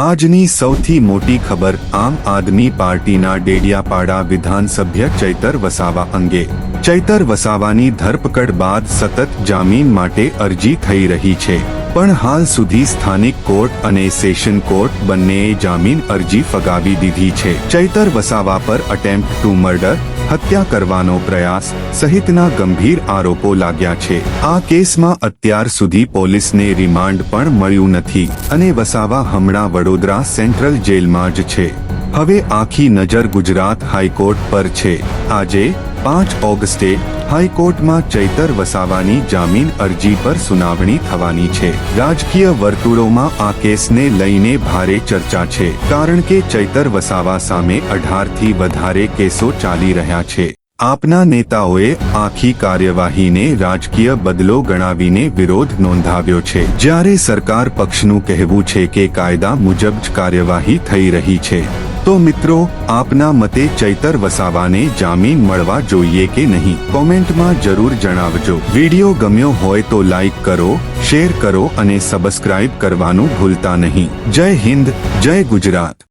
આજની સૌથી મોટી ખબર આમ આદમી પાર્ટીના ડેડિયાપાડા વિધાનસભ્ય ચૈતર વસાવા અંગે. ચૈતર વસાવાની ધરપકડ બાદ સતત જામીન માટે અરજી થઈ રહી છે. પણ હાલ સુધી સ્થાનિક કોર્ટ અને સેશન કોર્ટ બંનેએ જામીન અરજી ફગાવી દીધી છે. ચૈતર વસાવા પર અટેમ્પ્ટ ટુ મર્ડર હત્યા કરવાનો પ્રયાસ સહિતના ગંભીર આરોપો લાગ્યા છે. આ કેસમાં અત્યાર સુધી પોલીસને રિમાન્ડ પણ મળ્યું નથી અને વસાવા હમણાં વડોદરા સેન્ટ્રલ જેલમાં જ છે. હવે આખી નજર ગુજરાત હાઈકોર્ટ પર છે. આજે પાંચ ઓગસ્ટે હાઈકોર્ટમાં ચૈતર વસાવાની જામીન અરજી પર સુનાવણી થવાની છે. રાજકીય વર્તુળોમાં આ કેસને લઈને ભારે ચર્ચા છે. કારણ કે ચૈતર વસાવા સામે અઢારથી વધારે કેસો ચાલી રહ્યા છે. આપના નેતાઓએ આખી કાર્યવાહીને રાજકીય બદલો ગણાવીને વિરોધ નોંધાવ્યો છે. જ્યારે સરકાર પક્ષનું કહેવું છે કે કાયદા મુજબ જ કાર્યવાહી થઈ રહી છે. તો મિત્રો, આપના મતે ચૈતર વસાવાને જામીન મળવા જોઈએ કે નહીં? કોમેન્ટમાં જરૂર જણાવજો. વીડિયો ગમ્યો હોય તો લાઈક કરો, શેર કરો અને સબસ્ક્રાઇબ કરવાનું ભૂલતા નહીં. જય હિન્દ, જય ગુજરાત.